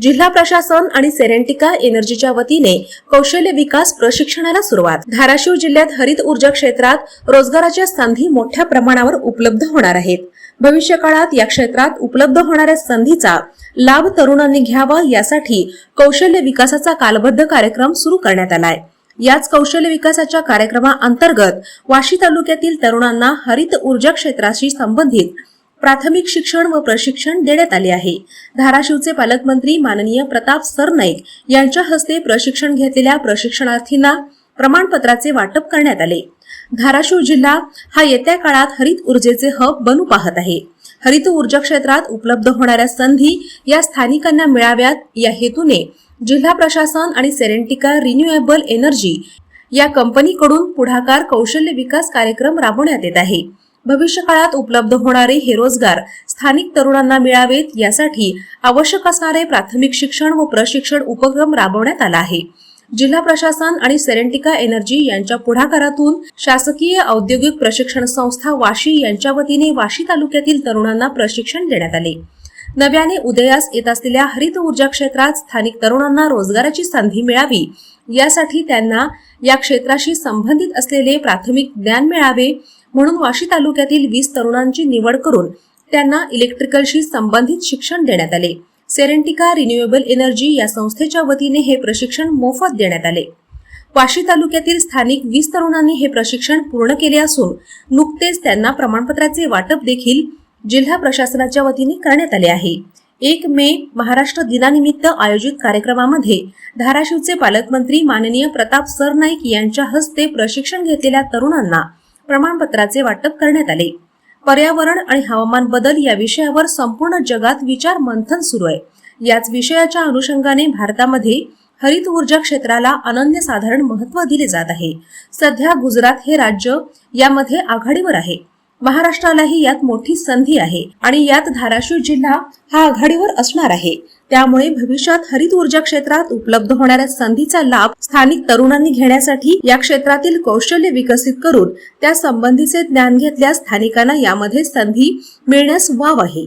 जिल्हा प्रशासन आणि सेरेंटिका एनर्जीच्या वतीने कौशल्य विकास प्रशिक्षणाला सुरुवात. धाराशिव जिल्ह्यात हरित ऊर्जा क्षेत्रात रोजगाराच्या संधी मोठ्या प्रमाणावर उपलब्ध होणार आहेत. भविष्य काळात या क्षेत्रात उपलब्ध होणाऱ्या संधीचा लाभ तरुणांनी घ्यावा यासाठी कौशल्य विकासाचा कालबद्ध कार्यक्रम सुरू करण्यात आलाय. याच कौशल्य विकासाच्या कार्यक्रमाअंतर्गत वाशी तालुक्यातील तरुणांना हरित ऊर्जा क्षेत्राशी संबंधित प्राथमिक शिक्षण व प्रशिक्षण देण्यात आले आहे. धाराशिवचे पालकमंत्री माननीय प्रताप सरनाईक यांच्या हस्ते प्रशिक्षण घेतलेल्या प्रशिक्षणार्थींना प्रमाणपत्राचे वाटप करण्यात आले. धाराशिव जिल्हा हा येत्या काळात हरित ऊर्जेचे हब बनू पाहत आहे. हरित ऊर्जा क्षेत्रात उपलब्ध होणाऱ्या संधी या स्थानिकांना मिळाव्यात. या हेतूने जिल्हा प्रशासन आणि सेरेंटिका रिन्युएबल एनर्जी या कंपनीकडून पुढाकार कौशल्य विकास कार्यक्रम राबवण्यात येत आहे. भविष्यकाळात उपलब्ध होणारे हे रोजगार स्थानिक तरुणांना मिळावेत यासाठी आवश्यक असणारे प्राथमिक शिक्षण व प्रशिक्षण उपक्रम राबवण्यात आला आहे. जिल्हा प्रशासन आणि सेरेंटिका एनर्जी यांच्या पुढाकारातून शासकीय औद्योगिक प्रशिक्षण संस्था वाशी यांच्या वतीने वाशी तालुक्यातील तरुणांना प्रशिक्षण देण्यात आले. नव्याने उदयास येत असलेल्या हरित ऊर्जा क्षेत्रात स्थानिक तरुणांना रोजगाराची संधी मिळावी यासाठी त्यांना या क्षेत्राशी संबंधित असलेले प्राथमिक ज्ञान मिळावे म्हणून वाशी तालुक्यातील वीस तरुणांची निवड करून त्यांना इलेक्ट्रिकलशी संबंधित शिक्षण देण्यात आले. सेरेंटिका रिन्युएबल एनर्जी या संस्थेच्या वतीने हे प्रशिक्षण मोफत देण्यात आले. वाशी तालुक्यातील स्थानिक वीस तरुणांनी हे प्रशिक्षण पूर्ण केले असून नुकतेच त्यांना प्रमाणपत्राचे वाटप देखील जिल्हा प्रशासनाच्या वतीने करण्यात आले आहे. एक मे महाराष्ट्र दिनानिमित्त आयोजित कार्यक्रमामध्ये धाराशिवचे पालकमंत्री माननीय प्रताप सरनाईक यांच्या हस्ते प्रशिक्षण घेतलेल्या तरुणांना प्रमाणपत्राचे वाटप करण्यात आले. पर्यावरण आणि हवामान बदल या विषयावर संपूर्ण जगात विचार मंथन सुरू आहे. याच विषयाच्या अनुषंगाने भारतामध्ये हरित ऊर्जा क्षेत्राला अनन्यसाधारण महत्त्व दिले जात आहे. सध्या गुजरात हे राज्य यामध्ये आघाडीवर आहे. महाराष्ट्रालाही यात मोठी संधी आहे आणि यात धाराशिव जिल्हा हा आघाडीवर असणार आहे. त्यामुळे भविष्यात हरित ऊर्जा क्षेत्रात उपलब्ध होणाऱ्या संधीचा लाभ स्थानिक तरुणांनी घेण्यासाठी या क्षेत्रातील कौशल्य विकसित करून त्या संबंधीचे ज्ञान घेतल्यास स्थानिकांना यामध्ये संधी मिळण्यास वाव आहे.